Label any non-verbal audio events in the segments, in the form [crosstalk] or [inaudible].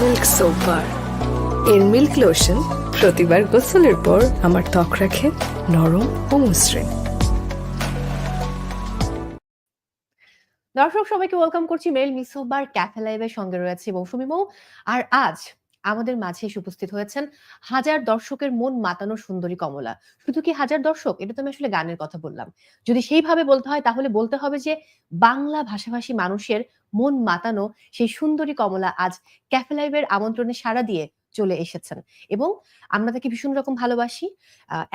Milk soap bar এর milk lotion প্রতিবার গোসলের পর আমার ত্বক রাখে নরম ও মসৃণ দর্শক, সবাইকে ওয়েলকাম করছি মেল মিসোবার ক্যাফে লাইভের সঙ্গে রয়েছে মৌসুমী মৌ আর আজ আমাদের মাঝে এসে উপস্থিত হয়েছেন হাজার দর্শকের মন মাতানো সুন্দরী কমলা। শুধু কি হাজার দর্শক? এটা তো আমি আসলে গানের কথা বললাম। যদি সেইভাবে বলতে হয়, তাহলে বলতে হবে যে বাংলা ভাষাভাষী মানুষের মন মাতানো সেই সুন্দরী কমলা আজ ক্যাফে লাইভের আমন্ত্রণে সাড়া দিয়ে চলে এসেছেন। এবং আমরা তাকে ভীষণ রকম ভালোবাসি।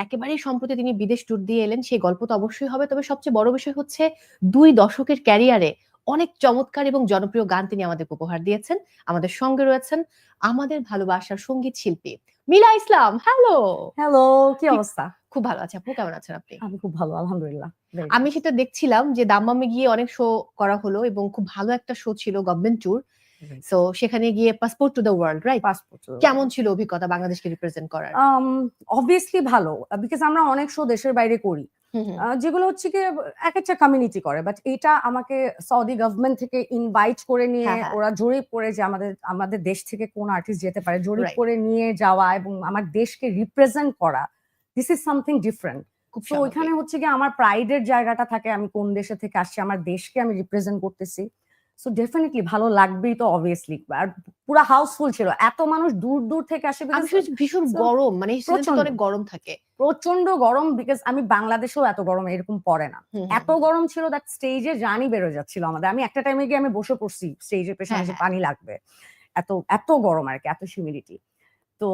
একেবারেই সম্প্রতি তিনি বিদেশ ট্যুর দিয়ে এলেন, সেই গল্প তো অবশ্যই হবে। তবে সবচেয়ে বড় বিষয় হচ্ছে দুই দশকের ক্যারিয়ারে অনেক চমৎকার এবং জনপ্রিয় গান তিনি আমাদের উপহার দিয়েছেন। আমাদের সঙ্গে রয়েছেন আমাদের ভালোবাসার সংগীত শিল্পী মিলা ইসলাম। হ্যালো হ্যালো কি অবস্থা? খুব ভালো আছে। আপু কেমন আছেন আপনি? আমি খুব ভালো আলহামদুলিল্লাহ। আমি সেটা দেখছিলাম যে দাম্মামে গিয়ে অনেক শো করা হলো এবং খুব ভালো একটা শো ছিল গভর্নমেন্ট ট্যুর. সো সেখানে গিয়ে passport to the world right passport কেমন ছিল অভিজ্ঞতা বাংলাদেশকে রিপ্রেজেন্ট করার? Um, obviously ভালো বিকজ আমরা অনেক শো দেশের বাইরে করি। যেগুলো হচ্ছে কি এক একটা কমিউনিটি করে বাট এটা আমাকে সৌদি গভর্নমেন্ট থেকে ইনভাইট করে নিয়ে হ্যাঁ, হ্যাঁ। ওরা জরিপ করে যে আমাদের আমাদের দেশ থেকে কোন আর্টিস্ট যেতে পারে জরিপ. করে নিয়ে যাওয়া এবং আমার দেশকে রিপ্রেজেন্ট করা দিস ইজ সামথিং ডিফারেন্ট তো ওইখানে হচ্ছে কি আমার প্রাইডের জায়গাটা থাকে আমি কোন দেশে থেকে আসছি আমার দেশকে আমি রিপ্রেজেন্ট করতেছি সো ডেফিনেটলি ভালো লাগবেই তো অবভিয়াসলি আর পুরো হাউসফুল ছিল। এত মানুষ দূর দূর থেকে আসে ভীষণ গরম। মানে। অনেক গরম থাকে। প্রচণ্ড গরম বিকজ আমি বাংলাদেশেও এত গরম এরকম পড়ে না। এত গরম ছিল দ্যাট স্টেজে জানি বেরো যাচ্ছিল আমাদের। আমি একটা টাইমে গিয়ে আমি বসে পড়ছি। স্টেজের পেছনে হ্যাঁ, হ্যাঁ। পানি লাগবে। এত এত গরম আর কি এত হিউমিডিটি তো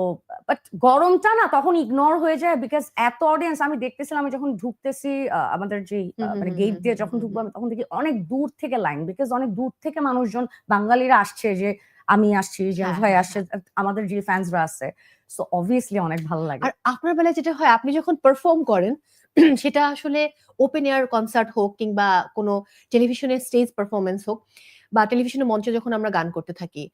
বাট গরমটা না তখন ইগনোর হয়ে যায় বিকজ এত অডিয়েন্স আমি দেখতেছিলাম আমি যখন ঢুকতেছি আমাদের যে মানে গেট দিয়ে যখন ঢুকবো আমি তখন দেখি অনেক দূর থেকে লাইন বিকজ অনেক দূর থেকে মানুষজন বাঙালিরা আসছে যে আমি আসছি জেমস হ্যাঁ, ভাই হ্যাঁ, আসছে আমাদের যে ফ্যান্সরা আছে। সো অবভিয়াসলি অনেক ভালো লাগে। আর আপনার বেলায় যেটা হয় আপনি যখন পারফর্ম করেন [clears throat] সেটা আসলে ওপেন এয়ার কনসার্ট হোক কিংবা কোনো টেলিভিশনের স্টেজ পারফরমেন্স হোক বা টেলিভিশনের মঞ্চে যখন আমরা গান করতে থাকি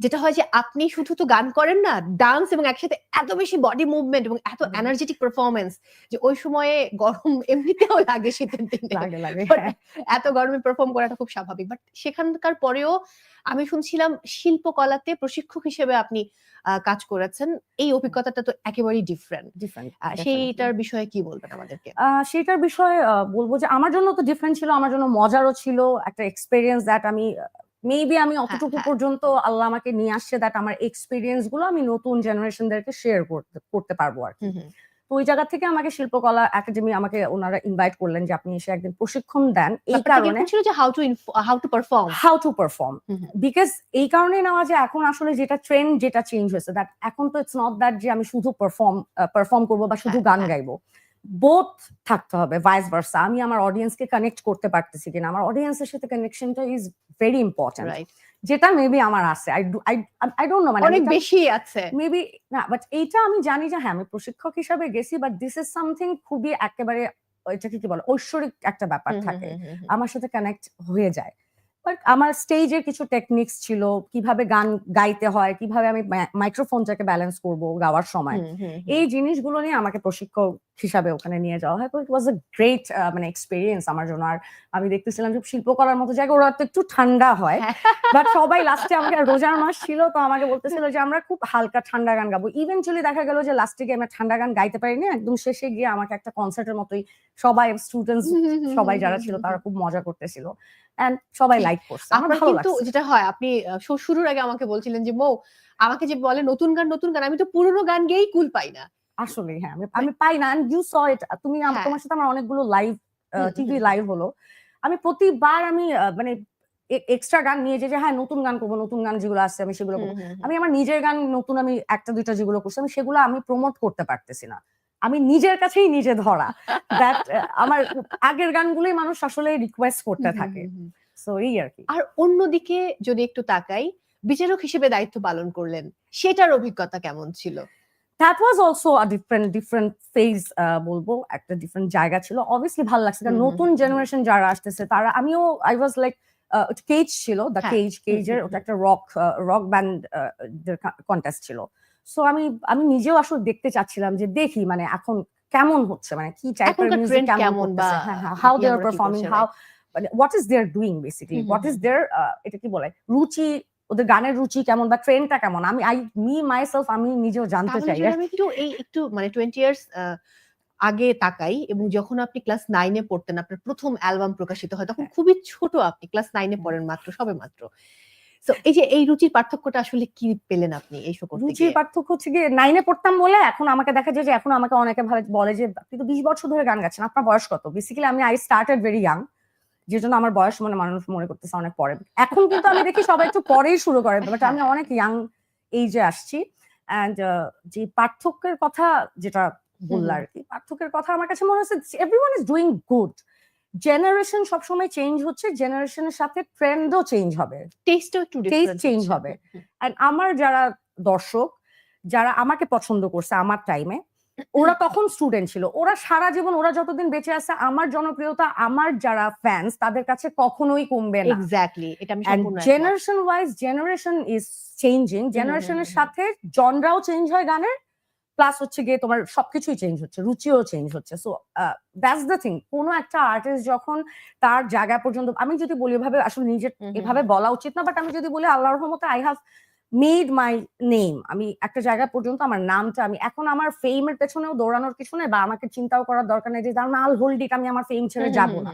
যেটা হয় যে আপনি শুধু তো গান করেন না ডান্স এবং একসাথে এত বেশি বডি মুভমেন্ট এবং এত এনার্জেটিক পারফরমেন্স যে ওই সময়ে গরম [laughs] এমনিতেও লাগে শীতের দিনে। লাগে লাগে হ্যাঁ। এত গরমে পারফর্ম করাটা খুব স্বাভাবিক। বাট সেখানকার পরেও আমি শুনছিলাম শিল্পকলাতে প্রশিক্ষক হিসেবে আপনি কাজ করেছেন। এই অভিজ্ঞতাটা তো একেবারেই ডিফারেন্ট ডিফারেন্ট সেইটার বিষয়ে কি বলবেন আমাদেরকে? সেটার বিষয়ে বলব যে আমার জন্য তো ডিফারেন্ট ছিল আমার জন্য মজারও ছিল একটা এক্সপিরিয়েন্স দ্যাট আমি মেবি আমি অতটুকু হ্যাঁ। পর্যন্ত আল্লাহ আমাকে নিয়ে আসছে দ্যাট আমার এক্সপিরিয়েন্সগুলো আমি নতুন জেনারেশনদেরকে শেয়ার করতে করতে পারব আর কি। তো ওই জায়গা থেকে আমাকে শিল্পকলা একাডেমি আমাকে ওনারা ইনভাইট করলেন যে আপনি এসে একদিন প্রশিক্ষণ দেন এই কারণে ছিল যে how to how to perform how to perform. Because এই কারণেই নেওয়া যে এখন আসলে যেটা ট্রেন্ড যেটা চেঞ্জ হয়েছে দ্যাট এখন তো ইটস নট দ্যাট যে আমি শুধু পারফর্ম পারফর্ম করব বা শুধু হ্যাঁ, গান হ্যাঁ। গাইবো বোথ থাকতে হবে ভাইস ভার্সা আমি আমার অডিয়েন্সকে কানেক্ট করতে পারতেছি কিনা আমার অডিয়েন্সের সাথে কানেকশনটা ইজ ভেরি ইম্পর্টেন্ট যেটা মেবি আমার আছে। I I I don't know মানে অনেক বেশি আছে। মেবি না বাট এইটা আমি জানি যে হ্যাঁ আমি প্রশিক্ষক হিসাবে গেছি বাট দিস ইজ সামথিং খুবই একেবারে এটাকে কি বলে ঐশ্বরিক একটা ব্যাপার থাকে। আমার সাথে কানেক্ট হয়ে যায়। বাট আমার স্টেজের কিছু টেকনিক্স ছিল কীভাবে গান গাইতে হয় কীভাবে আমি মাইক্রোফোনটাকে ব্যালেন্স করব গাওয়ার সময়। এই জিনিসগুলো নিয়ে আমাকে প্রশিক্ষক হিসাবে ওখানে নিয়ে যাওয়া হয়। তো ইট ওয়াজ আ গ্রেট মানে এক্সপিরিয়েন্স আমার জন্য। আর আমি দেখতেছিলাম যে শিল্পকলার মতো জায়গা ওরা তো একটু ঠান্ডা হয়। হ্যাঁ। বাট সবাই লাস্টে আমাকে রোজার মাস ছিল তো আমাকে বলতেছিল যে আমরা খুব হালকা ঠান্ডা গান গাবো। ইভেনচুয়ালি দেখা গেল যে লাস্টে গিয়ে আমরা ঠান্ডা গান গাইতে পারিনি। একদম শেষে গিয়ে আমাকে একটা কনসার্টের মতোই সবাই স্টুডেন্টস সবাই যারা ছিল তারা খুব মজা করতেছিল। এন্ড সবাই লাইক করছে। আমার ভালো কিন্তু লাগছে। যেটা হয় আপনি শুরুর আগে আমাকে বলছিলেন যে মৌ আমাকে যে বলে নতুন গান নতুন গান আমি তো পুরোনো গান গেয়েই কুল পাই না। আসলে হ্যাঁ। আমি আমি পাই না এন্ড ইউ স ইট তুমি হ্যাঁ। তোমার সাথে আমার অনেকগুলো লাইভ টিভি লাইভ হলো। আমি প্রতিবার আমি মানে এক্সট্রা গান নিয়ে যে হ্যাঁ নতুন গান করব নতুন গান যেগুলো আছে আমি সেগুলো করব। আমি আমার নিজের গান নতুন আমি একটা দুইটা যেগুলো করছি আমি সেগুলো আমি প্রমোট করতে পারতেছি না। আমি নিজের কাছেই নিজে ধরা [laughs] দ্যাট আমার আগের গানগুলোই মানুষ আসলে রিকোয়েস্ট করতে থাকে। সো এই আর কি। আর অন্যদিকে যদি একটু তাকাই বিচারক হিসেবে দায়িত্ব পালন করলেন সেটার অভিজ্ঞতা কেমন ছিল? That was also a different different phase বলব একটা ডিফারেন্ট জায়গা ছিল। অবভিয়াসলি ভালো লাগছে কারণ নতুন। জেনারেশন যারা আসতেছে তারা আমিও আই ওয়াজ লাইক কেজ ছিল দ্য কেজ কেজের ওটা একটা রক রক ব্যান্ড কন্টেস্ট ছিল। সো আমি আমি নিজেও আসলে দেখতে চাচ্ছিলাম যে দেখি মানে এখন কেমন হচ্ছে মানে কি টাইপের মিউজিক কেমন how they are performing how মানে what is there doing basically what is there এটা কি বলে রুচি ওদের গানের রুচি কেমন বা ট্রেন্ডটা কেমন? আমি আই মি মাইসেলফ আমি নিজেও জানতে চাই। আমি একটু এই একটু মানে টোয়েন্টি ইয়ার্স আগে তাকাই এবং যখন আপনি ক্লাস নাইনে পড়তেন আপনার প্রথম অ্যালবাম প্রকাশিত হয় তখন হ্যাঁ। খুবই ছোট আপনি ক্লাস নাইনে পড়েন মাত্র সবে মাত্র। তো এই যে এই রুচির পার্থক্যটা আসলে কি পেলেন আপনি এই করতে রুচির পার্থক্য হচ্ছে গিয়ে নাইনে পড়তাম বলে এখন আমাকে দেখা যায় যে এখন আমাকে অনেকে ভালো বলে যে আপনি তো বিশ বছর ধরে গান গাচ্ছেন আপনার বয়স কত? বেসিক্যালি আমি আই স্টার্টেড ভেরি ইয়াং যে জন্য আমার বয়স মনে মানুষ মনে করতেছে অনেক পরে। এখন কিন্তু আমি দেখি সবাই একটু পরেই শুরু করে বাট আমি অনেক ইয়াং এইজে আসছি। অ্যান্ড যে পার্থক্যের কথা যেটা বলল। আর কি পার্থক্যের কথা আমার কাছে মনে হচ্ছে everyone is doing good generation সবসময় চেঞ্জ হচ্ছে জেনারেশনের সাথে ট্রেন্ডও চেঞ্জ হবে। টেস্টও একটু different change হবে। And আমার যারা দর্শক যারা আমাকে পছন্দ করছে আমার টাইমে ওরা তখন স্টুডেন্ট ছিল। ওরা সারা জীবন ওরা যতদিন বেঁচে আছে আমার জনপ্রিয়তা আমার যারা ফ্যান্স তাদের কাছে কখনোই কমবে না। এক্স্যাক্টলি এটা আমি। Generation wise generation is changing জেনারেশনের। সাথে জনরাও চেঞ্জ হয় গানের প্লাস হচ্ছে গিয়ে তোমার সবকিছুই চেঞ্জ হচ্ছে রুচিও চেঞ্জ হচ্ছে। সো দ্যাটস দ্য থিং কোনো একটা আর্টিস্ট যখন তার জায়গা পর্যন্ত আমি যদি বলি এভাবে আসলে নিজের এভাবে বলা উচিত না বাট আমি যদি বলি আল্লাহর রহমতে I have made my name আমি একটা জায়গা পর্যন্ত আমার নামটা আমি এখন আমার ফেমের পেছনেও দৌড়ানোর কিছু নেই বা আমাকে চিন্তাও করার দরকার নেই যে আল হোল্ড ইট আমি আমার ফেম ছেড়ে যাব না।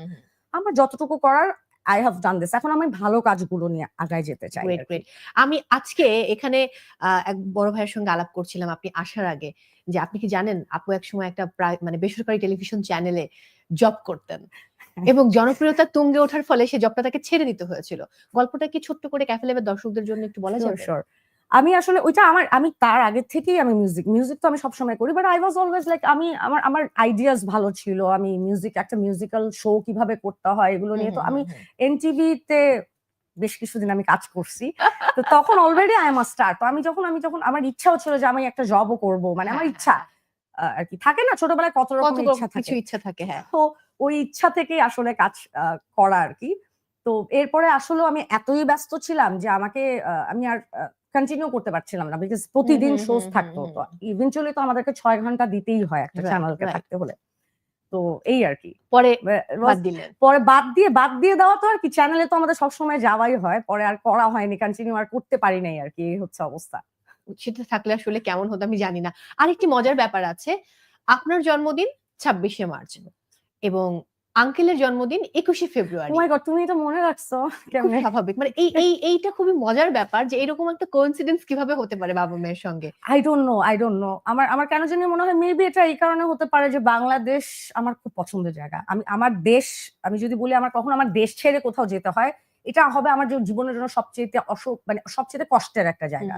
আমার যতটুকু করার আই হ্যাভ ডান দিস এখন আমি ভালো কাজগুলো নিয়ে আগায় যেতে চাই আমি আজকে এখানে এক বড় ভাইয়ের সঙ্গে আলাপ করছিলাম আপনি আসার আগে যে আপনি কি জানেন আপু এক সময় একটা প্রায় মানে বেসরকারি টেলিভিশন চ্যানেলে জব করতেন। [laughs] এবং জনপ্রিয়তা তুঙ্গে ওঠার ফলে সে জবটা তাকে ছেড়ে দিতে হয়েছিল। গল্পটা কি ছোট্ট করে ক্যাফে লেভের দর্শকদের জন্য একটু বলা যাবে? sure. আমি আসলে ওইটা আমার আমি তার আগে থেকেই আমি মিউজিক মিউজিক তো আমি সবসময় করি but I was always like আমি আমার আমার আইডিয়াস ভালো ছিল। আমি মিউজিক একটা মিউজিক্যাল শো কীভাবে করতে হয় এগুলো নিয়ে। তো আমি এনটিভিতে বেশ কিছুদিন আমি কাজ করছি। তো তখন already I am a star তো আমি যখন আমি যখন আমার ইচ্ছাও ছিল যে আমি একটা জবও করব। মানে আমার হ্যাঁ, ইচ্ছা আহ, আর কি। থাকে না ছোটবেলায় কত রকমের ইচ্ছা কিছু থাকে। ইচ্ছা থাকে হ্যাঁ। তো ওই ইচ্ছা থেকেই আসলে কাজ আহ, করা আর কি তো এরপরে আসলে আমি এতই ব্যস্ত ছিলাম যে আমাকে আমি আর কন্টিনিউ করতে পারছিলাম না বিকজ প্রতিদিন শোজ থাকতো। তো ইভেনচুয়ালি তো আমাদেরকে ছয় ঘণ্টা দিতেই হয় একটা চ্যানেলকে থাকতে হলে। তো এই আর কি পরে পরে বাদ দিয়ে বাদ দিয়ে দেওয়া তো আর কি চ্যানেলে তো আমাদের সবসময় যাওয়াই হয়। পরে আর করা হয়নি। কন্টিনিউ আর করতে পারি নাই আর কি এই হচ্ছে অবস্থা। সেটা থাকলে আসলে কেমন হতো আমি জানি না। আরেকটি মজার ব্যাপার আছে। আপনার জন্মদিন ছাব্বিশে মার্চ। এবং আঙ্কেলের জন্মদিন একুশে ফেব্রুয়ারি। মাই গড তুমি এটা মনে রাখছো? কেমনে? স্বাভাবিক। মানে এই এই এইটা খুবই মজার ব্যাপার যে এরকম একটা কোইন্সিডেন্স কীভাবে হতে পারে বাবা মায়ের সঙ্গে? I don't know I don't know আমার আমার কেন জানি মনে হয় মেবি এটা এই কারণে হতে পারে যে বাংলাদেশ আমার খুব পছন্দের জায়গা। আমি আমার দেশ আমি যদি বলি আমার কখনো আমার দেশ ছেড়ে কোথাও যেতে হয় এটা হবে আমার জীবনের জন্য সবচেয়ে অসুখ মানে সবচেয়ে কষ্টের একটা জায়গা।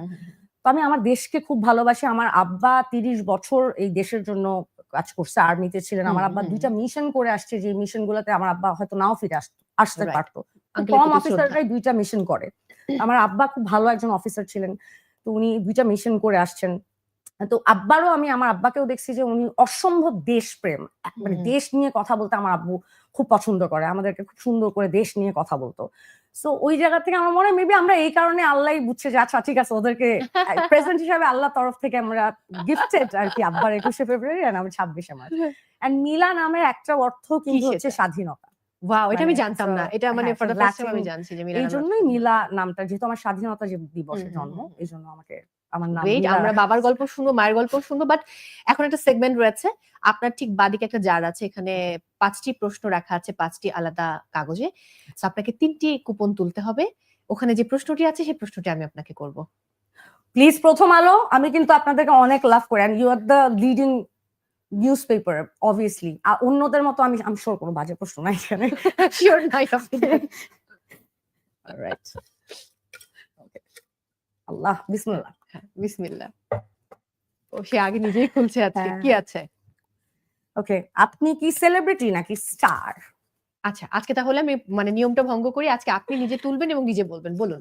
তো আমি আমার দেশকে খুব ভালোবাসি। আমার আব্বা তিরিশ বছর এই দেশের জন্য কাজ করছে আর্মিতে ছিলেন। আমার আব্বা দুইটা মিশন করে আসছে। যে মিশন গুলোতে আমার আব্বা হয়তো নাও ফিরে আস- আসতে পারতো। কম অফিসাররাই দুইটা মিশন করে। [coughs] আমার আব্বা খুব ভালো একজন অফিসার ছিলেন। তো উনি দুইটা মিশন করে আসছেন। তো আব্বারও আমি আমার আব্বাকেও দেখছি যে উনি অসম্ভব দেশপ্রেম। মানে দেশ নিয়ে কথা বলতে আমার আব্বু খুব পছন্দ করে আমাদেরকে খুব সুন্দর করে দেশ নিয়ে কথা বলতো। সো ওই জায়গা থেকে আমার মনে হয় মেবি আমরা এই কারণে আল্লাহ বুঝছে যে আচ্ছা ঠিক আছে ওদেরকে প্রেজেন্ট হিসাবে আল্লাহ তরফ থেকে আমরা গিফটেড আর কি আব্বার একুশে ফেব্রুয়ারি আর আমার ছাব্বিশে মার্চ। এন্ড মিলা নামের একটা অর্থ কিন্তু হচ্ছে স্বাধীনতা। Wow, এটা আমি মানে, জানতাম না। এটা মানে ফর দ্য ফার্স্ট টাইম আমি জানছি যে এই জন্যই নীলা নামটা যেহেতু আমার স্বাধীনতা যে দিবসে জন্ম এই জন্য আমাকে আমার নাম ওয়েট আমরা বাবার গল্প শুনব মায়ের গল্প শুনব বাট এখন একটা সেগমেন্ট রয়েছে। আপনার ঠিক বাদিকে একটা জার আছে এখানে পাঁচটি প্রশ্ন রাখা আছে পাঁচটি আলাদা কাগজে। আপনাকে তিনটি কুপন তুলতে হবে। ওখানে যে প্রশ্নটি আছে সেই প্রশ্নটি আমি আপনাকে করব। প্লিজ প্রথম আলো আমি কিন্তু আপনাদেরকে অনেক লাভ করি and you are the leading newspaper obviously অন্যদের মতো আমি আমি শিওর কোনো বাজে প্রশ্ন নাই এখানে। [laughs] শিওর নাই. Okay. [laughs] আল্লাহ বিসমিল্লাহ। হ্যাঁ, বিসমিল্লাহ। ও সে আগে নিজেই খুলছে আজকে। হ্যাঁ। কি আছে? ওকে আপনি কি সেলিব্রিটি নাকি স্টার আচ্ছা আজকে তাহলে আমি মানে নিয়মটা ভঙ্গ করি। আজকে আপনি নিজে তুলবেন এবং নিজে বলবেন বলুন।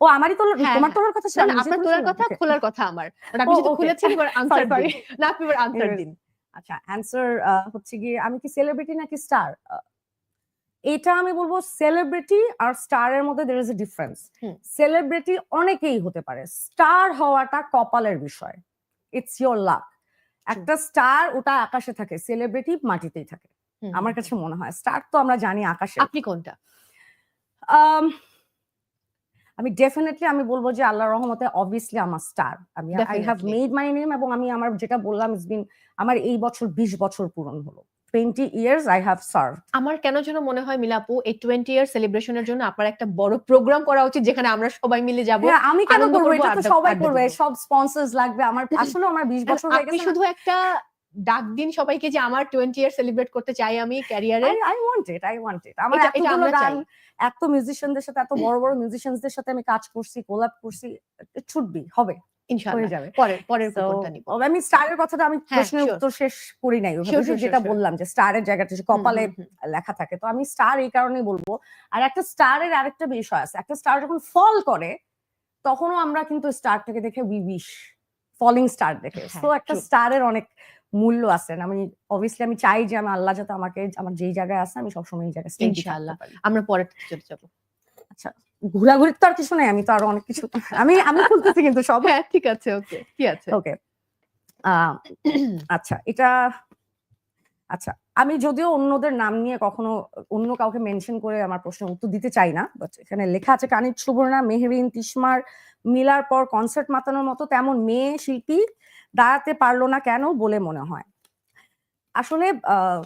ও আমারই তো হ্যাঁ, তোমার হ্যাঁ। তোলার কথা ছিল আপনার তোলার কথা খোলার কথা আমার। আপনি okay. খুলেছেন এবার আনসার দিন। না আপনি এবার আনসার দিন। আচ্ছা অ্যান্সার হচ্ছে গিয়ে আমি কি সেলিব্রিটি নাকি স্টার এটা আমি বলব সেলিব্রিটি আর স্টার এর মধ্যে দের ইজ এ ডিফারেন্স সেলিব্রিটি অনেকেই হতে পারে। স্টার হওয়াটা কপালের বিষয়। ইটস ইয়োর লাক একটা স্টার ওটা আকাশে থাকে সেলিব্রিটি মাটিতেই থাকে। আমার কাছে মনে হয় স্টার তো আমরা জানি আকাশে। আপনি কোনটা? আম, ডেফিনেটলি আমি বলব যে আল্লাহর রহমতে অবভিয়াসলি আমার স্টার আমি I have made my name এবং আমি আমার যেটা বললাম ইটস বিন আমার এই বছর বিশ বছর পূরণ হলো। Twenty years I have serve আমার কেন যেন মনে হয় মিলাপু এই টোয়েন্টি ইয়ার সেলিব্রেশনের জন্য আপনার একটা বড় প্রোগ্রাম করা উচিত যেখানে আমরা সবাই মিলে যাব। হ্যাঁ আমি কেন করব? এটা তো সবাই করবে সব স্পন্সর্স লাগবে। আমার [laughs] আসলে আমার বিশ বছর হয়ে গেছে শুধু একটা ডাক দিন সবাইকে যে আমার টোয়েন্টি ইয়ার সেলিব্রেট করতে চাই আমি ক্যারিয়ারে I want it I want it আমার এতগুলো গান এত মিউজিশিয়ানদের সাথে এত বড় বড় মিউজিশিয়ানদের সাথে আমি কাজ করছি কোলাপ করছি ইট শুড বি হবে। ইনশাআল্লাহ। যাবে। পরের পরের কুপনটা নিব। আমি স্টারের কথাটা আমি হ্যাঁ, প্রশ্নের উত্তর শেষ করি নাই। ওইভাবে, Sure, যে sure, যেটা sure, sure. বললাম যে স্টারের জায়গাটা কপালে হুম, হুম, লেখা থাকে। তো আমি স্টার এই কারণেই বলব। আর একটা স্টারের আরেকটা বিষয় আছে। একটা স্টার যখন ফল করে তখনও আমরা কিন্তু স্টারটাকে দেখে উই উইশ ফলিং স্টার দেখে। হ্যাঁ, তো একটা স্টারের অনেক মূল্য আছে। আমি অবভিয়াসলি আমি চাই যে আমি আল্লাহ যাতে আমাকে আমার যেই জায়গায় আছে আমি সবসময় এই জায়গায় ইনশাআল্লাহ। আমরা পরের চলে যাব। ঘোরাঘুরির তো আর কিছু নাই আমি তো আরও অনেক কিছু আমি আমি খুলতেছি কিন্তু সব। হ্যাঁ ঠিক আছে ওকে কি আছে? ওকে আচ্ছা এটা আচ্ছা আমি যদিও অন্যদের নাম নিয়ে কখনো অন্য কাউকে মেনশন করে আমার প্রশ্নের উত্তর দিতে চাই না বাট এখানে লেখা আছে কানিত সুবর্ণা মেহরিন তিসমার মিলার পর কনসার্ট মাতানোর মতো তেমন মেয়ে শিল্পী দাঁড়াতে পারল না কেন বলে মনে হয়। আসলে আহ,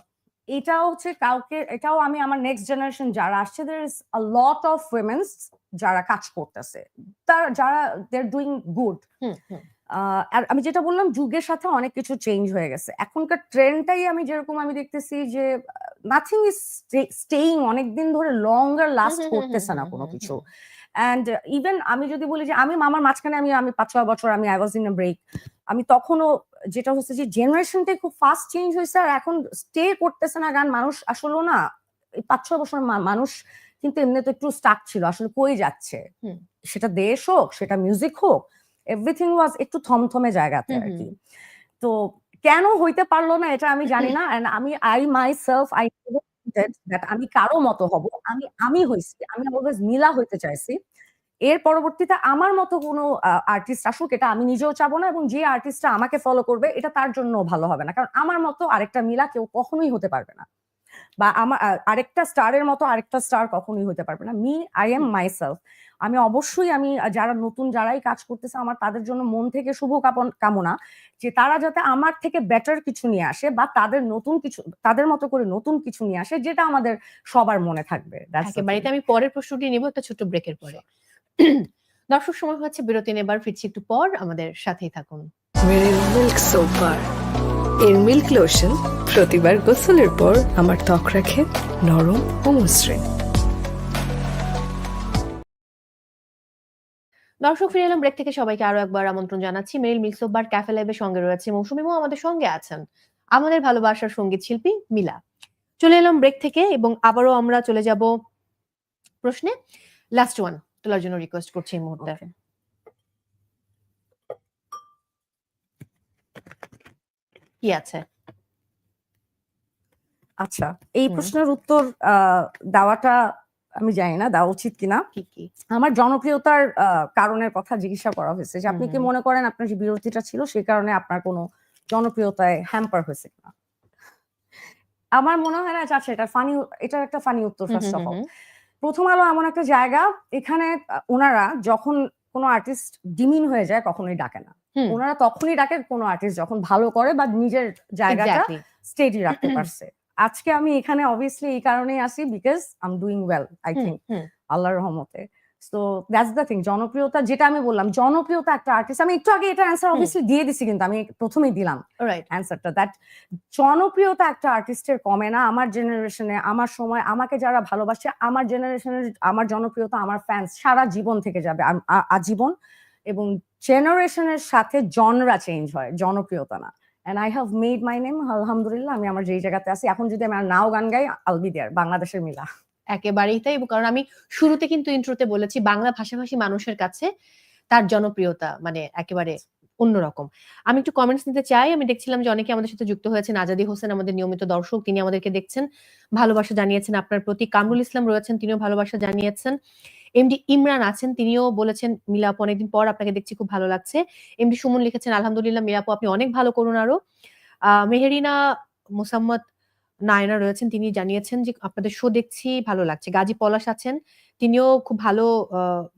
এটাও হচ্ছে কাউকে এটাও আমি আমার নেক্সট জেনারেশন যারা আসছে দের is a lot of womens যারা কাজ করতেছে। তারা যারা দে আর ডুইং গুড আর আমি যেটা বললাম যুগের সাথে অনেক কিছু চেঞ্জ হয়ে গেছে। এখনকার ট্রেন্ডটাই আমি যেরকম আমি দেখতেছি যে নাথিং ইজ স্টেইং অনেকদিন ধরে লঙ্গার লাস্ট করতেছে না কোনো কিছু। অ্যান্ড ইভেন আমি যদি বলি যে আমি মামার মাঝখানে আমি আমি পাঁচ ছয় বছর আমি আই ওয়াজ ইন ব্রেক আমি তখনও যেটা হচ্ছে যে জেনারেশনটাই খুব ফাস্ট চেঞ্জ হয়েছে আর এখন স্টে করতেছে না গান মানুষ আসলেও না এই পাঁচ ছয় বছর মানুষ কিন্তু এমনি তো একটু স্টাক ছিল আসলে কই যাচ্ছে? সেটা দেশ হোক সেটা মিউজিক হোক এভরিথিং ওয়াজ একটু থমথমে জায়গাতে আর কি। তো কেন হইতে পারল না এটা আমি জানি না and আমি I myself I that আমি কারও মতো হব আমি আমি হইছি আমি অলওয়েজ নীলা হইতে চাইছি। এর পরবর্তীতে আমার মতো কোনো আর্টিস্ট আসুক এটা আমি নিজেও চাবো না এবং যে আর্টিস্টটা আমাকে ফলো করবে এটা তার জন্য ভালো হবে না। কারণ আমার মতো আরেকটা মিলা কেউ কখনোই হতে পারবে না। বা আমার আরেকটা স্টারের মতো আরেকটা স্টার কখনোই হতে পারবে না। Me I am myself আমি অবশ্যই আমি যারা নতুন যারাই কাজ করতেছে আমার তাদের জন্য মন থেকে শুভ কামনা যে তারা যাতে আমার থেকে বেটার কিছু নিয়ে আসে বা তাদের নতুন কিছু তাদের মতো করে নতুন কিছু নিয়ে আসে যেটা আমাদের সবার মনে থাকবে। Thing. আমি পরের প্রশ্নটি নিব একটা ছোট্ট ব্রেকের পরে। দর্শক সময় হচ্ছে বিরতি নেবার ফিরছি একটু পর। আমাদের সাথেই থাকুন। মিল্ক সোপার এর মিল্ক লোশন প্রতিবার গোসলের পর আমার ত্বক রাখে নরম ও মসৃণ। দর্শক ফিরে এলাম ব্রেক থেকে। সবাইকে আরও একবার আমন্ত্রণ জানাচ্ছি। মেরিল মিল্ক সোবার ক্যাফে লাইভের সঙ্গে রয়েছে মৌসুমী মৌ। আমাদের সঙ্গে আছেন আমাদের ভালোবাসার সংগীত শিল্পী মিলা। চলে এলাম ব্রেক থেকে এবং আবারও আমরা চলে যাব প্রশ্নে। লাস্ট ওয়ান তোলার জন্য রিকোয়েস্ট করছি এই মুহূর্তে। কি আছে? আচ্ছা এই প্রশ্নের উত্তর দেওয়াটা আমি জানি না দেওয়া উচিত কিনা। আমার জনপ্রিয়তার কারণের কথা জিজ্ঞাসা করা হয়েছে যে আপনি কি মনে করেন আপনার যে বিরতিটা ছিল সেই কারণে আপনার কোনো জনপ্রিয়তায় হ্যাম্পার হয়েছে কিনা? আমার মনে হয় না আচ্ছা এটা ফানি এটার একটা ফানি উত্তর ফার্স্ট অফ। প্রথম আলো এমন একটা জায়গা এখানে ওনারা যখন কোনো আর্টিস্ট ডিমিন হয়ে যায় কখনোই ডাকে না। ওনারা তখনই ডাকে কোনো আর্টিস্ট যখন ভালো করে বা নিজের জায়গাটা. স্টেডি রাখতে পারছে। আজকে আমি এখানে অবভিয়াসলি এই কারণেই আসি because I am doing well I think আল্লাহর রহমতে। সো দ্যাটস দ্য থিং জনপ্রিয়তা যেটা আমি বললাম জনপ্রিয়তা একটা আর্টিস্ট আমি একটু আগে এটা অ্যান্সার অবভিয়াসলি দিয়ে দিছি কিন্তু আমি প্রথমেই দিলাম রাইট অ্যান্সারটা দ্যাট জনপ্রিয়তা একটা আর্টিস্টের কমে না আমার জেনারেশনে আমার সময় আমাকে যারা ভালোবাসে আমার জেনারেশনের আমার জনপ্রিয়তা আমার ফ্যান্স সারা জীবন থেকে যাবে আজীবন। এবং জেনারেশনের সাথে জনরা চেঞ্জ হয় জনপ্রিয়তা না। And I have made my name আলহামদুলিল্লাহ আমি আমার যেই জায়গাতে আছি এখন যদি আমি আর নাও গান গাই আলবি দেয়ার বাংলাদেশের মিলা। একেবারেই তাই কারণ আমি শুরুতে কিন্তু ইন্ট্রোতে বলেছি বাংলা ভাষাভাষী মানুষের কাছে তার জনপ্রিয়তা মানে একেবারে অন্যরকম আমি একটু কমেন্টস নিতে চাই, আমি দেখছিলাম যে অনেকে আমাদের সাথে যুক্ত হয়েছেন, আজাদি হোসেন আমাদের নিয়মিত দর্শক, তিনি আমাদেরকে দেখছেন, ভালোবাসা জানিয়েছেন আপনার প্রতি, কামরুল ইসলাম রয়েছেন, তিনিও ভালোবাসা জানিয়েছেন। এমডি ইমরান আছেন, তিনিও বলেছেন, মিলাপ অনেকদিন পর আপনাকে দেখছি, খুব ভালো লাগছে। এমডি সুমন লিখেছেন, আলহামদুলিল্লাহ মিলাপু, আপনি অনেক ভালো করুন আরও। মেহেরিনা মুসাম্মদ নায়না রয়েছেন তিনি জানিয়েছেন যে আপনাদের শো দেখছি ভালো লাগছে। গাজী পলাশ আছেন তিনিও খুব ভালো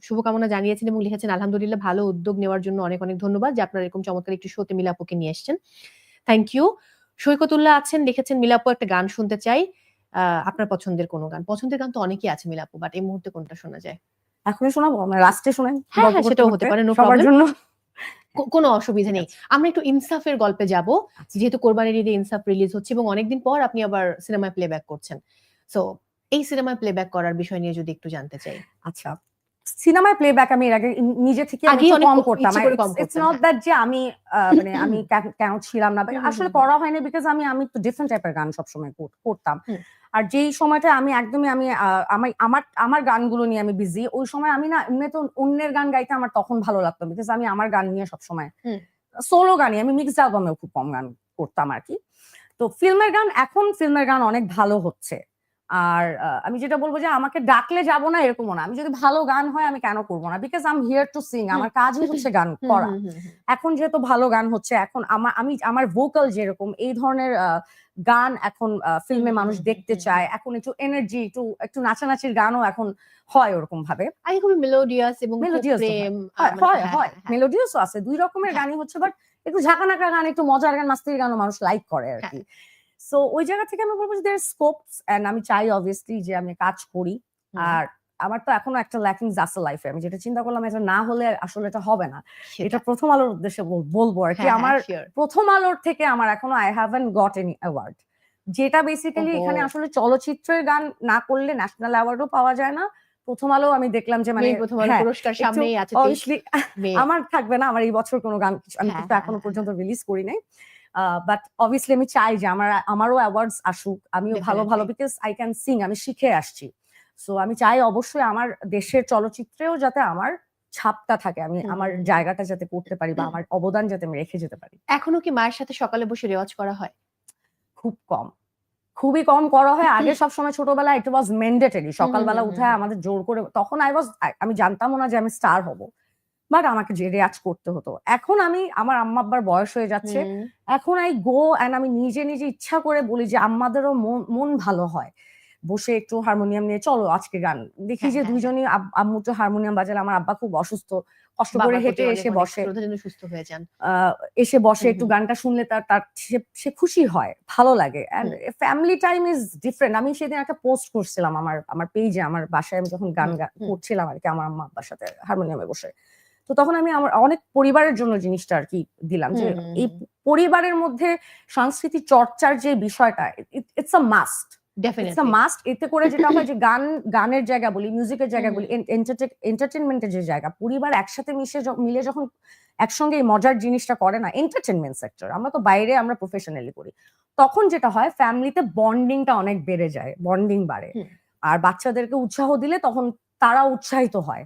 শুভকামনা জানিয়েছেন এবং লিখেছেন আলহামদুলিল্লাহ ভালো উদ্যোগ নেওয়ার জন্য অনেক অনেক ধন্যবাদ যে আপনারা এরকম চমৎকার একটি শোতে মিলাপুকে নিয়ে এসেছেন। থ্যাংক ইউ সৈকতুল্লাহ আছেন লিখেছেন মিলাপু একটা গান শুনতে চাই। আহ, আপনার পছন্দের কোনো গান? পছন্দের গান তো অনেকই আছে মিলাপু বাট এই মুহূর্তে কোনটা শোনা যায়? এখনই শোনাবো? লাস্টে শোনাই? হ্যাঁ, গল্প হ্যাঁ, করতে সেটাও হতে পারে, জন্য? কো- কোনো অসুবিধা নেই। আমরা একটু ইনসাফের গল্পে যাব। আচ্ছা। যেহেতু কোরবানির ঈদে ইনসাফ রিলিজ হচ্ছে এবং অনেকদিন পর আপনি আবার সিনেমায় প্লেব্যাক করছেন। সো এই সিনেমায় প্লেব্যাক করার বিষয় নিয়ে যদি একটু জানতে চাই। আচ্ছা। সিনেমায় প্লেব্যাক আমি এর আগে নিজে থেকে আমি কম করতাম। It's not. দ্যাট যে আমি [laughs] মানে আমি কেন- ছিলাম না। আসলে। করা হয়নি বিকজ আমি আমি একটু ডিফারেন্ট টাইপের গান সবসময় কর- করতাম। আর যেই সময়টা আমি একদমই আমি আমার আমার গানগুলো নিয়ে আমি বিজি ওই সময় আমি না এমনি তো অন্যের গান গাইতে আমার তখন ভালো লাগতো বিকজ আমি আমার গান নিয়ে সবসময় সময় সোলো গানই আমি মিক্সড অ্যালবামেও খুব কম গান করতাম আর কি। তো ফিল্মের গান এখন ফিল্মের গান অনেক ভালো হচ্ছে। আর আমি যেটা বলব যে আমাকে ডাকলে যাব না এরকমও না আমি যদি ভালো গান হয় আমি কেন করব না because I'm here to sing আমার কাজই হচ্ছে গান করা। এখন যেহেতু ভালো গান হচ্ছে এখন আমার আমি আমার ভোকাল যেরকম এই ধরনের গান এখন ফিল্মে মানুষ দেখতে চায় এখন একটু এনার্জি একটু একটু নাচানাচির গানও এখন হয় ওরকম ভাবে খুবই মেলোডিয়াস এবং তো হয়। হয় মানে হয় হ্যাঁ, হয় হ্যাঁ। মেলোডিয়াসও আছে দুই রকমের। গানই হচ্ছে বাট একটু ঝাঁকানাকা গান একটু মজার গান মাস্তির গানও মানুষ লাইক করে আর হ্যাঁ। কি সো ওই জায়গা থেকে আমি বলব যে দের স্কোপস এন্ড আমি চাই অবভিয়াসলি যে আমি কাজ করি। আর আমার তো এখনও একটা ল্যাকিংস আছে লাইফে আমি যেটা চিন্তা করলাম এটা না হলে আসলে এটা হবে না। এটা প্রথম আলোর উদ্দেশ্যে বলব আর কি। হ্যাঁ, আমার হ্যাঁ, প্রথম আলোর থেকে আমার এখনও I haven't got any award যেটা বেসিক্যালি এখানে আসলে চলচ্চিত্রের গান না করলে ন্যাশনাল অ্যাওয়ার্ডও পাওয়া যায় না। প্রথম আলো আমি দেখলাম যে মানে প্রথম আলো হ্যাঁ, পুরস্কার সামনেই আছে আমার থাকবে না আমার এই বছর কোনো গান কিছু- আমি কিন্তু এখনও পর্যন্ত রিলিজ করি নাই। বাট অবভিয়াসলি আমি চাই যে আমার আমারও অ্যাওয়ার্ডস আসুক। আমিও ভালো ভালো. বিকজ আই ক্যান সিং আমি শিখে আসছি। সো আমি চাই অবশ্যই আমার দেশের চলচ্চিত্রেও যাতে আমার ছাপটা থাকে আমি আমার। জায়গাটা যাতে করতে পারি বা আমার অবদান যাতে আমি রেখে যেতে পারি। এখনও কি মায়ের সাথে সকালে বসে রেওয়াজ করা হয়? খুব কম। খুবই কম করা হয়। আগে [laughs] সবসময় ছোটবেলায় ইট ওয়াজ ম্যান্ডেটরি সকালবেলা উঠে আমাদের জোর করে তখন আই ওয়াজ আমি জানতামও না যে আমি স্টার হব। বাট আমাকে যে রেয়াজ করতে হতো। এখন আমি আমার আম্মা আব্বার বয়স হয়ে যাচ্ছে। এখন আই গো অ্যান্ড আমি নিজে নিজে ইচ্ছা করে বলি যে আম্মাদেরও মন মন ভালো হয়। বসে একটু হারমোনিয়াম নিয়ে চলো আজকে গান। দেখি হ্যাঁ, যে হ্যাঁ, দুইজনই আম্মু তো হারমোনিয়াম বাজালে আমার আব্বা খুব অসুস্থ। কষ্ট করে হেঁটে এসে বসে। সুস্থ হয়ে যান। আহ, এসে বসে একটু গানটা শুনলে তার তার সে- খুশি হয় ভালো লাগে। ফ্যামিলি টাইম ইজ ডিফারেন্ট আমি সেদিন একটা পোস্ট করছিলাম আমার আমার পেজে আমার বাসায় আমি যখন গান করছিলাম আর কি আমার আম্মা আব্বার সাথে হারমোনিয়ামে বসে। তো তখন আমি আমার অনেক পরিবারের জন্য জিনিসটা আর কি দিলাম যে এই পরিবারের মধ্যে সংস্কৃতি চর্চার যে বিষয়টা it's a must it's a must এতে করে যেটা হয় যে [coughs] গান গানের জায়গা বলি মিউজিকের জায়গা বলি এন্টারটেনমেন্টের যে জায়গা পরিবার একসাথে মিশে মিলে যখন একসঙ্গে এই মজার জিনিসটা করে না এন্টারটেনমেন্ট সেক্টর আমরা তো বাইরে আমরা প্রফেশনালি করি তখন যেটা হয় ফ্যামিলিতে বন্ডিংটা অনেক বেড়ে যায় বন্ডিং বাড়ে। আর বাচ্চাদেরকে উৎসাহ দিলে তখন তারা উৎসাহিত হয়।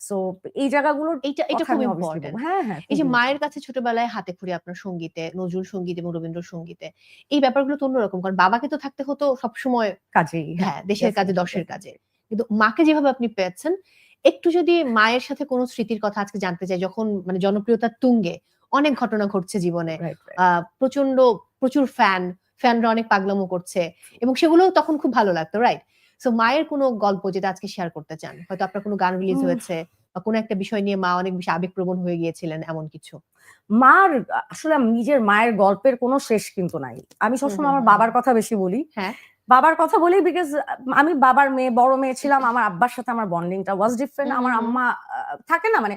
সো এই জায়গাগুলোর এইটা এটা খুব ইম্পর্টেন্ট হ্যাঁ হ্যাঁ এই যে মায়ের কাছে ছোটবেলায় হাতে খড়ি আপনার সঙ্গীতে নজরুল সংগীত এবং রবীন্দ্র সঙ্গীতে এই ব্যাপারগুলো তো অন্যরকম। কারণ বাবাকে তো থাকতে হতো সবসময় কাজেই হ্যাঁ হ্যাঁ দেশের কাজে দশের কাজে। কিন্তু মাকে যেভাবে আপনি পেয়েছেন একটু যদি মায়ের সাথে কোনো স্মৃতির কথা আজকে জানতে চাই যখন মানে জনপ্রিয়তার তুঙ্গে অনেক ঘটনা ঘটছে জীবনে প্রচণ্ড প্রচুর ফ্যান ফ্যানরা অনেক পাগলামো করছে এবং সেগুলো তখন খুব ভালো লাগতো রাইট সো মায়ের কোনো গল্প যেটা আজকে শেয়ার করতে চান হয়তো আপনার কোনো গান রিলিজ হয়েছে বা কোনো একটা বিষয় নিয়ে মা অনেক বেশি আবেগপ্রবণ হয়ে গিয়েছিলেন এমন কিছু? মার আসলে নিজের মায়ের গল্পের কোনো শেষ কিন্তু নাই। আমি সবসময় আমার বাবার কথা বেশি বলি। হ্যাঁ। বাবার কথা বলি বিকজ আমি বাবার মেয়ে বড় মেয়ে ছিলাম আমার আব্বার সাথে আমার বন্ডিংটা ওয়াজ ডিফারেন্ট আমার আম্মা থাকে না মানে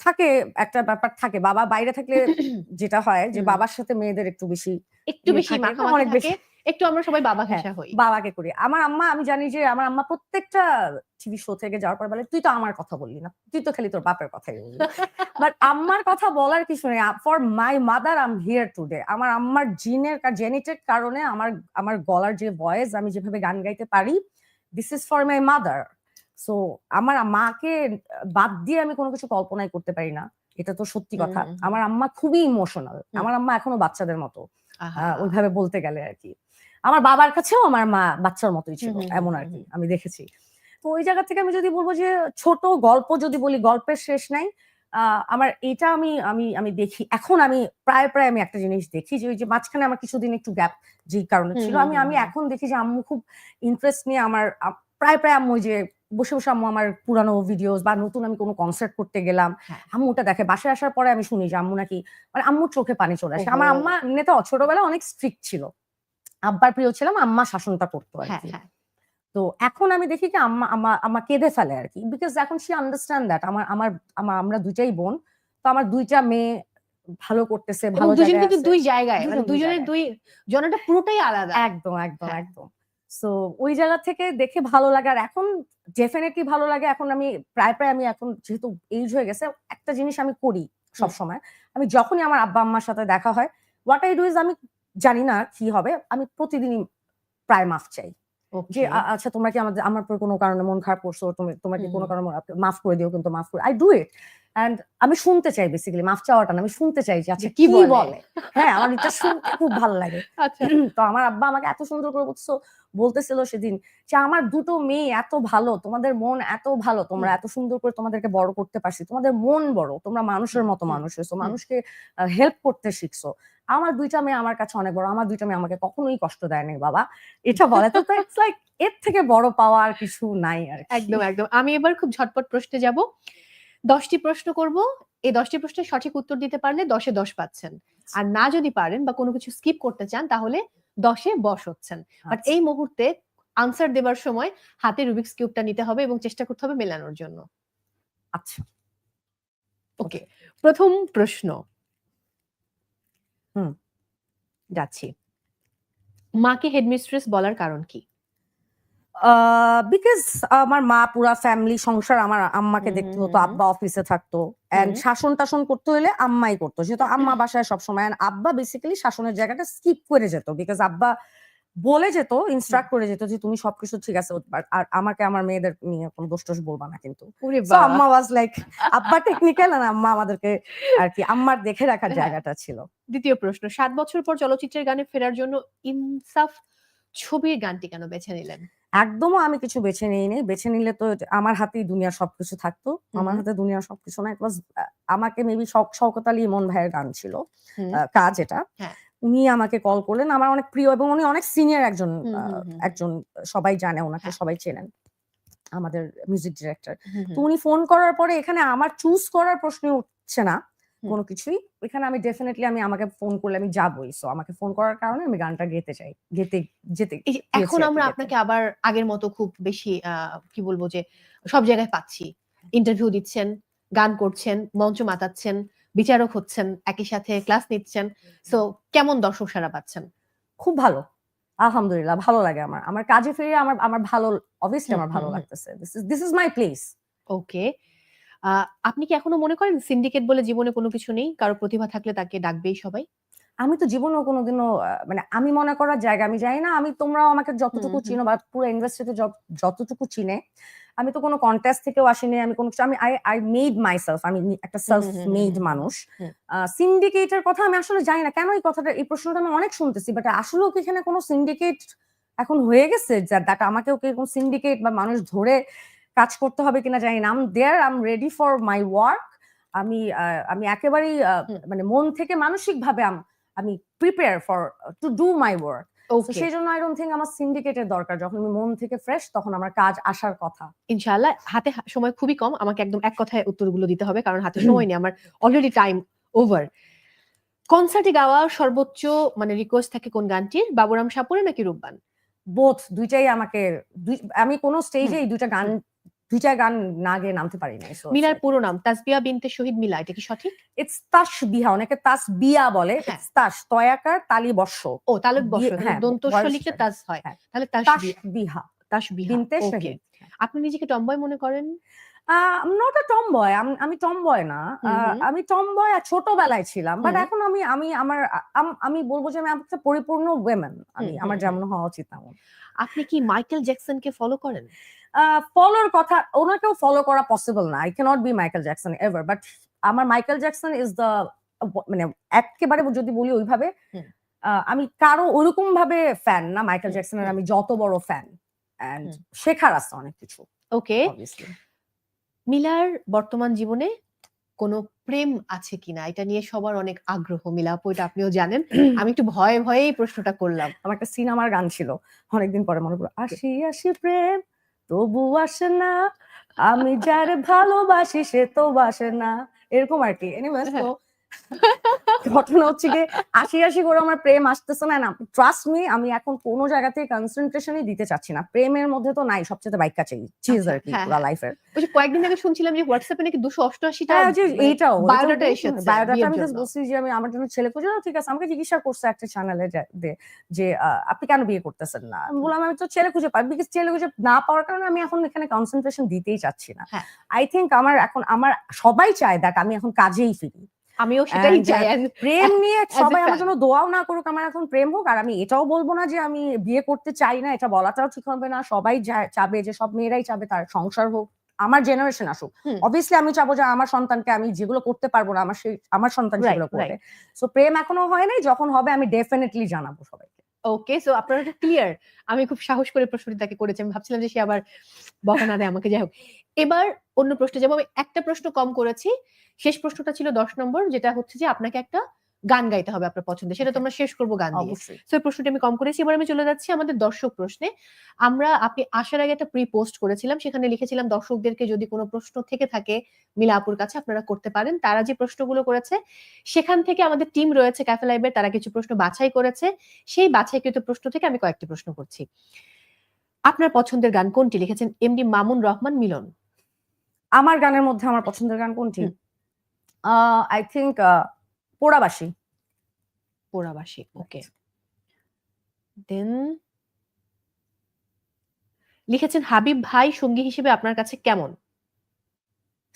থাকে একটা ব্যাপার থাকে। বাবা বাইরে থাকলে [coughs] যেটা হয় যে বাবার সাথে মেয়েদের একটু বেশি একটু ইয়ে বেশি অনেক বেশি। একটু আমরা সবাই বাবা হ্যাঁ, ঘেঁষা হই। বাবাকে করি। আমার আম্মা আমি জানি যে আমার আম্মা প্রত্যেকটা টিভি শো থেকে যাওয়ার পর বলে তুই তো আমার কথা বললি না। তুই তো খালি তোর বাপের কথাই বললি। [laughs] বাট আম্মার কথা বলার কিছু নেই। For my mother I'm here today আমার আম্মার জিনের জেনেটেড কারণে আমার আমার গলার যে ভয়েস আমি যেভাবে গান গাইতে পারি this is for my mother so আমার মাকে বাদ দিয়ে আমি কোনো কিছু কল্পনাই করতে পারি না। এটা তো সত্যি কথা। আমার আম্মা খুবই ইমোশনাল আমার আম্মা এখনও বাচ্চাদের মতো। ওইভাবে বলতে গেলে আর কি। আমার বাবার কাছেও আমার মা বাচ্চার মতোই ছিল এমন আর কি আমি দেখেছি। তো ওই জায়গা থেকে আমি যদি বলব যে ছোট গল্প যদি বলি গল্পের শেষ নাই। আহ, আমার এটা আমি আমি আমি দেখি এখন আমি প্রায় প্রায় আমি একটা জিনিস দেখি যে ওই যে মাঝখানে আমার কিছুদিন একটু গ্যাপ যে কারণে ছিল আমি আমি এখন দেখি যে আম্মু খুব ইন্টারেস্ট নিয়ে আমার প্রায় প্রায় আম্মু ওই যে বসে বসে আম্মু আমার পুরানো ভিডিওস বা নতুন আমি কোনো কনসার্ট করতে গেলাম। হ্যাঁ। আম্মু ওটা দেখে বাসায় আসার পরে আমি শুনি যে আম্মু নাকি মানে আম্মুর চোখে পানি চলে আসে। আমার আম্মা এমনিতে ছোটবেলায় অনেক স্ট্রিক্ট ছিল। আব্বার প্রিয় ছিলাম আম্মা শাসনটা করতো আর হ্যাঁ কি। হ্যাঁ। তো এখন আমি দেখি কি আম্মা আমা কেঁদে ফেলে আর কি। বিকজ এখন সে আন্ডারস্ট্যান্ড দ্যাট আমার আমার আমার আমরা দুইটাই বোন তো আমার দুইটা মেয়ে ভালো করতেছে ভালো দুজন কিন্তু দুই জায়গায় মানে দুজনের দুই জনটা পুরোটাই আলাদা। একদম একদম হ্যাঁ। একদম। সো ওই জায়গা থেকে দেখে ভালো লাগে। আর এখন ডেফিনেটলি ভালো লাগে। এখন আমি প্রায় প্রায় আমি এখন যেহেতু এইজ হয়ে গেছে একটা জিনিস আমি করি সব সময় আমি যখনই আমার আব্বা আম্মার সাথে দেখা হয় হোয়াট আই ডু ইজ আমি জানি না কি হবে আমি প্রতিদিনই প্রায় মাফ চাই। যে আচ্ছা তোমরা কি আমাদের আমার কোনো কারণে মন খারাপ করছ? তুমি তোমরা কি কোনো কারণে মাফ করে দিও কিন্তু মাফ করে আই ডু ইট এন্ড আমি শুনতে চাই বেসিক্যালি মাফ চাওয়াটা না আমি শুনতে চাই যে আচ্ছা কি বলে? হ্যাঁ আমার এটা শুনতে খুব ভালো লাগে। [laughs] আচ্ছা। তো আমার আব্বা আমাকে এত সুন্দর করে বলছো বলতেছিল সেদিন যে আমার দুটো মেয়ে এত ভালো তোমাদের মন এত ভালো তোমরা এত সুন্দর করে তোমাদেরকে বড় করতে পারছি তোমাদের মন বড় তোমরা মানুষের মতো মানুষ হয়েছো মানুষকে হেল্প করতে শিখছো। আমার দুইটা মেয়ে আমার কাছে অনেক বড় আমার দুইটা মেয়ে আমাকে কখনোই কষ্ট দেয় দেয়নি বাবা। এটা বলে তো ইটস লাইক এর থেকে বড় পাওয়া আর কিছু নাই আর একদম একদম। আমি এবার খুব ঝটপট প্রশ্নে যাব। দশটি প্রশ্ন করব। এই দশটি প্রশ্নের সঠিক উত্তর দিতে পারলে দশে দশ পাচ্ছেন। আর না যদি পারেন বা কোনো কিছু স্কিপ করতে চান তাহলে দশে বস হচ্ছেন। বাট আচ্ছা। এই মুহূর্তে আনসার দেবার সময় হাতে রুবিক্স কিউবটা নিতে হবে এবং চেষ্টা করতে হবে মেলানোর জন্য। আচ্ছা। ওকে প্রথম প্রশ্ন। হুম। যাচ্ছি। মাকে হেডমিস্ট্রেস বলার কারণ কি? বিকজ আমার মা পুরা ফ্যামিলি সংসার আমার আম্মাকে দেখতে হতো আব্বা অফিসে থাকতো। এন্ড শাসন টাসন করতে হলে আম্মাই করতো। যেহেতু আম্মা বাসায় সবসময় আব্বা বেসিক্যালি শাসনের জায়গাটা স্কিপ করে যেত বিকজ আব্বা বলে যেত ইনস্ট্রাক্ট করে যেত যে তুমি সবকিছু ঠিক আছে আর আমাকে আমার মেয়েদের নিয়ে কোনো দোষ টোষ বলবা না কিন্তু। আম্মা ওয়াজ লাইক আব্বা টেকনিক্যাল আর আম্মা আমাদেরকে আর কি আম্মার দেখে রাখার। জায়গাটা ছিল। দ্বিতীয় প্রশ্ন সাত বছর পর চলচ্চিত্রের গানে ফেরার জন্য ইনসাফ ছবির গানটি কেন বেছে নিলেন? একদমও আমি কিছু বেছে নিই নি বেছে নিলে তো আমার হাতেই দুনিয়ার সবকিছু থাকতো। আমার হাতে দুনিয়ার সবকিছু না ইট ওয়াজ আমাকে মেবি শওকত আলী ইমন ভাইয়ের গান ছিল। কাজ এটা। হ্যাঁ। উনি আমাকে কল করলেন। আমার অনেক প্রিয় এবং উনি অনেক সিনিয়র একজন একজন সবাই জানে ওনাকে হ্যাঁ। সবাই চেনেন। আমাদের মিউজিক ডিরেক্টর তো উনি ফোন করার পরে এখানে আমার চুজ করার প্রশ্ন উঠছে না। কোনো কিছুই। এখানে আমি ডেফিনেটলি আমি আমাকে ফোন করলে আমি যাবই। সো আমাকে ফোন করার কারণে আমি গানটা গেতে চাই গেতে যেতে এখন আমরা আপনাকে আবার আগের মতো খুব বেশি কি বলব যে সব জায়গায় পাচ্ছি। ইন্টারভিউ দিচ্ছেন গান করছেন মঞ্চ মাতাচ্ছেন বিচারক হচ্ছেন একই সাথে ক্লাস নিচ্ছেন। সো কেমন দর্শক সারা পাচ্ছেন? খুব ভালো। আলহামদুলিল্লাহ ভালো লাগে আমার। আমার কাজে ফিরে আমার আমার ভালো অবভিয়াসলি আমার ভালো। লাগতেছে। This is this is my place okay আপনি কি এখনও মনে করেন সিন্ডিকেট বলে জীবনে কোনো কিছু নেই? কারও প্রতিভা থাকলে তাকে ডাকবেই সবাই? আমি তো জীবনেও কোনোদিনও মানে আমি মনে করার জায়গা আমি জানি না আমি তোমরাও আমাকে যতটুকু। চিনো বা পুরো ইন্ডাস্ট্রিতে যতটুকু চিনে আমি তো কোনো কন্টেস্ট থেকেও আসিনি আমি কোনো কিছু আমি I I made myself আমি একটা সেলফ মেড মানুষ। সিন্ডিকেটের কথা আমি আসলে জানি না কেন এই কথাটা এই প্রশ্নটা আমি অনেক শুনতেছি বাট আসলেও কি এখানে কোনো সিন্ডিকেট এখন হয়ে গেছে দ্যাট আমাকেও কি কোনো সিন্ডিকেট বা মানুষ ধরে কাজ করতে হবে কিনা জানি না। I'm there I'm ready for my work আমি আমি একেবারেই মানে মন থেকে মানসিক ভাবে আমি prepare for to do my work সেই জন্য আই ডোন্ট থিঙ্ক আমার সিন্ডিকেটের দরকার। যখন আমি মন থেকে ফ্রেশ তখন আমার কাজ আসার কথা। ইনশাআল্লাহ হাতে সময় খুবই কম। আমাকে একদম এক কথায় উত্তরগুলো দিতে হবে কারণ হাতে সময় নেই। আমার অলরেডি টাইম ওভার কনসার্টে গাওয়া সর্বোচ্চ মানে রিকোয়েস্ট থাকে কোন গানটির? বাবুরাম সাপুরে নাকি রূপবান? বোথ দুইটাই আমাকে আমি কোন স্টেজে এই দুইটা গান দুইটা গান না গিয়ে নামতে পারি না মিনার পুরো নাম তাসবিয়া বিনতে শহীদ মিলা এটা কি সঠিক? ইটস তাস বিহা অনেকে তাস বিয়া বলে হ্যাঁ। তাস তয়াকার তালি বর্ষ। ও তালুক বর্ষ হ্যাঁ, দন্ত লিখলে হয়। তাজ হয়। তাহলে তাস তাস বিহা। তাস বিহা বিনতে শহীদ। আপনি নিজেকে টম্বয় মনে করেন? নট আ টম বয় আমি টম বয় না আমি টম বয় ছোটবেলায় ছিলাম বাট এখন আমি আমি আমার আমি বলব যে আমি একটা পরিপূর্ণ ওয়েমেন আমি আমার যেমন হওয়া উচিত তেমন। আপনি কি মাইকেল জ্যাকসনকে ফলো করেন? ফলোর কথা ওনাকেও ফলো করা পসিবল না। I can't be Michael Jackson ever but আমার মাইকেল জ্যাকসন ইজ দ্য মানে একেবারে যদি বলি ওইভাবে আমি কারও ওরকম ভাবে ফ্যান না মাইকেল জ্যাকসনের আমি যত বড় ফ্যান হুম। শেখার আছে অনেক কিছু ওকে মিলার বর্তমান জীবনে কোনো প্রেম আছে কিনা? এটা নিয়ে সবার অনেক আগ্রহ। মিলাপ এটা আপনিও জানেন। [clears throat] আমি একটু ভয়ে ভয়েই প্রশ্নটা করলাম। আমার একটা সিনেমার গান ছিল অনেকদিন পরে মনে করো আসি আসি প্রেম তবু আসে না। আমি যার ভালোবাসি সে তো বাসে না। এরকম আর কি এনিওয়েজ তো ঘটনা হচ্ছে কি আশি আশি করে আমার প্রেম আসতেছে না না ট্রাস্ট মি আমি এখন কোনো জায়গাতে কনসেন্ট্রেশনই দিতে চাচ্ছি না। প্রেমের মধ্যে তো নাই সবচেয়ে বাইক কাছেই। চিজ আচ্ছা, আর কি হ্যাঁ, পুরো লাইফের ওই যে কয়েকদিন আগে শুনছিলাম যে হোয়াটসঅ্যাপে নাকি দুশো অষ্টআশিটা হ্যাঁ যে এইটাও বায়োডাটা এসেছে বায়োডাটা আমি জাস্ট বলছি যে আমি আমার জন্য ছেলে খুঁজে ঠিক আছে আমাকে জিজ্ঞাসা করছে একটা চ্যানেলে যে আপনি কেন বিয়ে করতেছেন না? আমি বললাম আমি তো ছেলে খুঁজে পাই বিকজ ছেলে খুঁজে না পাওয়ার কারণে আমি এখন এখানে কনসেন্ট্রেশন দিতেই চাচ্ছি না। হ্যাঁ। আই থিঙ্ক আমার এখন আমার সবাই চায় দ্যাট আমি এখন কাজেই ফিরি। আমিও সেটাই চাই প্রেম নিয়ে সবাই আমার. জন্য দোয়াও না করুক আমার এখন প্রেম হোক আর আমি এটাও বলব না যে আমি বিয়ে করতে চাই না এটা বলাটাও ঠিক হবে না। সবাই চাবে যে সব মেয়েরাই চাবে তার সংসার হোক আমার জেনারেশন আসুক। অবভিয়াসলি আমি চাবো যে আমার সন্তানকে আমি যেগুলো করতে পারব না আমার সেই আমার সন্তান সেগুলো করবে। সো প্রেম এখনও হয় নাই যখন হবে আমি ডেফিনেটলি জানাব সবাইকে। ওকে সো আপনারা ক্লিয়ার আমি খুব সাহস করে প্রশ্নটি তাকে করেছি আমি ভাবছিলাম যে সে আবার বকা না দেয় আমাকে যাই হোক। এবার অন্য প্রশ্নে যাব আমি একটা প্রশ্ন কম করেছি শেষ প্রশ্নটা ছিল দশ নম্বর যেটা হচ্ছে যে আপনাকে একটা গান গাইতে হবে আপনার পছন্দের। সেটা তোমরা শেষ করব গান দিয়ে। এই প্রশ্নটি আমি কম করেছি। এবার আমি চলে যাচ্ছি আমাদের দর্শক প্রশ্নে। আমরা আপনি আসার আগে একটা প্রি পোস্ট করেছিলাম। সেখানে লিখেছিলাম দর্শকদেরকে যদি কোনো প্রশ্ন থেকে থাকে মিলা আপুর কাছে আপনারা করতে পারেন। তারা যে প্রশ্নগুলো করেছে সেখান থেকে আমাদের টিম রয়েছে ক্যাফে লাইভের তারা কিছু প্রশ্ন বাছাই করেছে। সেই বাছাইকৃত প্রশ্ন থেকে আমি কয়েকটি প্রশ্ন করছি। আপনার পছন্দের গান কোনটি? লিখেছেন এমডি মামুন রহমান মিলন। আমার গানের মধ্যে আমার পছন্দের গান কোনটি। আই থিঙ্ক পোড়াবাসী পোড়াবাসী ওকে দেন লিখেছেন হাবিব ভাই সঙ্গী হিসেবে আপনার কাছে কেমন?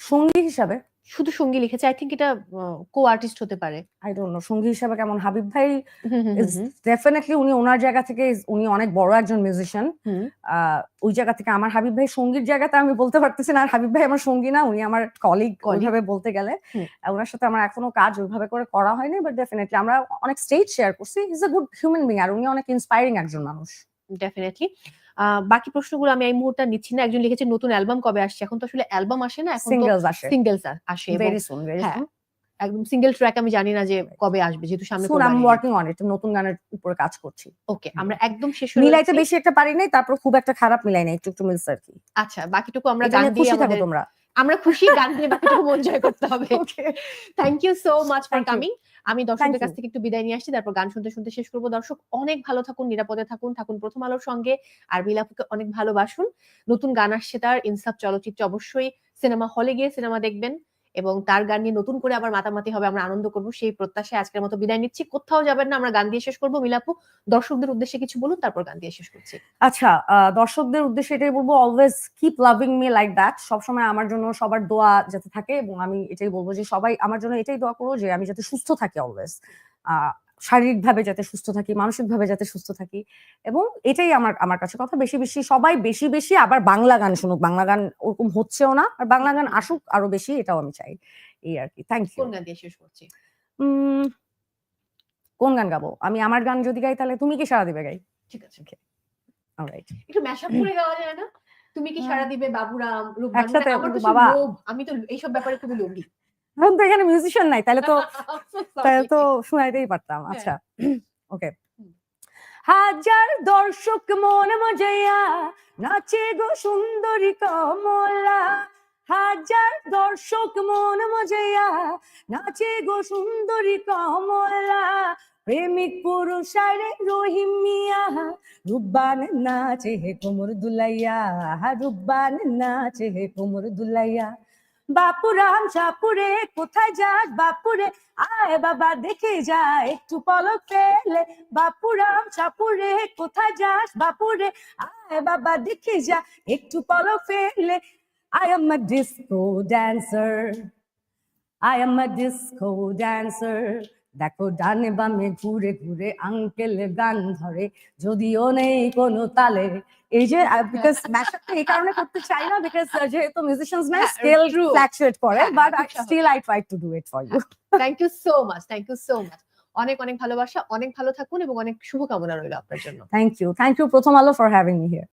সঙ্গী হিসাবে? শুধু সঙ্গী লিখেছে। আই থিঙ্ক এটা কো আর্টিস্ট হতে পারে। আই ডোন্ট নো সঙ্গী হিসাবে কেমন? হাবিব ভাই। ডেফিনেটলি উনি ওনার জায়গা থেকে উনি অনেক বড় একজন মিউজিশিয়ান। ওই জায়গা থেকে আমার হাবিব ভাই সঙ্গীর জায়গাতে আমি বলতে পারতেছি না। আর হাবিব ভাই আমার সঙ্গী না উনি আমার কলিগ। ওইভাবে বলতে গেলে। ওনার সাথে আমার এখনও কাজ ওইভাবে করে করা হয়নি বাট ডেফিনেটলি আমরা অনেক স্টেজ শেয়ার করছি। Is a good human being আর উনি অনেক ইন্সপায়ারিং একজন মানুষ। ডেফিনেটলি বাকি প্রশ্নগুলো আমি এই মুহূর্তে নিচ্ছি না। একজন লিখেছে নতুন অ্যালবাম কবে আসছে? এখন তো আসলে অ্যালবাম আসে না এখন তো সিঙ্গেলস আসে। সিঙ্গেলস আসে ভেরি সুন ভেরি সুন একদম সিঙ্গেল ট্র্যাক আমি জানি না যে কবে আসবে যেহেতু সামনে soon I am working on it নতুন গানের উপরে কাজ করছি। ওকে আমরা একদম শেষ মিলাইতে বেশি একটা পারি নাই তারপর খুব একটা খারাপ মিলাই নাই একটু একটু মিলছে আর কি। আচ্ছা বাকিটুকু আমরা গান দিয়ে খুশি থাকো আমাদের তোমরা। আমরা খুশি গান দিয়ে বাকিটুকু এনজয় করতে হবে। Okay thank you so much for coming আমি দর্শকদের কাছ থেকে একটু বিদায় নিয়ে আসছি। তারপর গান শুনতে শুনতে শেষ করব। দর্শক অনেক ভালো থাকুন নিরাপদে থাকুন থাকুন প্রথম আলোর সঙ্গে। আর বিলাপকে অনেক ভালোবাসুন। নতুন গান আসছে তার ইনসাফ চলচ্চিত্র অবশ্যই সিনেমা হলে গিয়ে সিনেমা দেখবেন। এবং তার গান নিয়ে নতুন করে আবার মাতামাতি হবে, আমরা আনন্দ করব। সেই প্রত্যাশায় আজকের মতো বিদায় নিচ্ছি। কোথাও যাবেন না, আমরা গান দিয়ে শেষ করব। মিলাপু, দর্শকদের উদ্দেশ্যে কিছু বলুন, তারপর গান দিয়ে শেষ করছি। আচ্ছা দর্শকদের উদ্দেশ্যে এটাই বলব always keep loving me like that সবসময় আমার জন্য সবার দোয়া যাতে থাকে এবং আমি এটাই বলব যে সবাই আমার জন্য এটাই দোয়া করো যে আমি যাতে সুস্থ থাকি অলওয়েজ শারীরিকভাবে যাতে সুস্থ থাকি মানসিকভাবে যাতে সুস্থ থাকি এবং এটাই আমার আমার কাছে কথা। বেশি বেশি সবাই বেশি বেশি আবার বাংলা গান শুনুক। বাংলা গান ওরকম হচ্ছেও না আর বাংলা গান আসুক আরও বেশি এটাও আমি চাই। এই আর কি। থ্যাংক ইউ কোন গান দিয়ে শেষ করছি? কোন গান গাবো? আমি আমার গান যদি গাই তাহলে তুমি কি সারা দিবে গাই? ঠিক আছে। অলরাইট একটু ম্যাশআপ করে [clears throat] গাওয়া যায় না? তুমি কি সারা দিবে বাবুরাম রূপবান? মানে একসাথে বাবা। আমি তো এইসব ব্যাপারে খুবই লোভী। এখন তো এখানে মিউজিশিয়ান নাই তাহলে তো [laughs] তাহলে তো শোনাইতেই পারতাম আচ্ছা। [clears throat] ওকে হাজার দর্শক মন মজাইয়া নাচে গো সুন্দরী কমলা। হাজার দর্শক মন মজাইয়া নাচে গো সুন্দরী কমলা। প্রেমিক পুরুষ আরে রহিম মিয়া রুব্বান নাচে হে কোমর দুলাইয়া। রুব্বান নাচে হে কোমর দুলাইয়া। বাপুরাম চাপুরে, কোথায় যাস বাপুরে? আয় বাবা, দেখে যা, একটু পলক ফেলে। বাপুরাম চাপুরে, কোথায় যাস বাপুরে? আয় বাবা, দেখে যা, একটু পলক ফেলে। I am a disco dancer. I am a disco dancer. দেখো, ডানে বামে ঘুরে ঘুরে আঙ্কেল গান ধরে। যদিও নেই কোনো তালে এই যে [laughs] বিকজ ম্যাশআপটা এই কারণে করতে চাই না বিকজ যেহেতু মিউজিশিয়ানস না স্কেল ফ্ল্যাকচুয়েট করে but I. Still I try to do it for you thank you so much thank you so much অনেক অনেক ভালোবাসা অনেক ভালো থাকুন এবং অনেক শুভকামনা রইল আপনার জন্য। থ্যাংক ইউ থ্যাংক ইউ প্রথম আলো ফর হ্যাভিং মি হিয়ার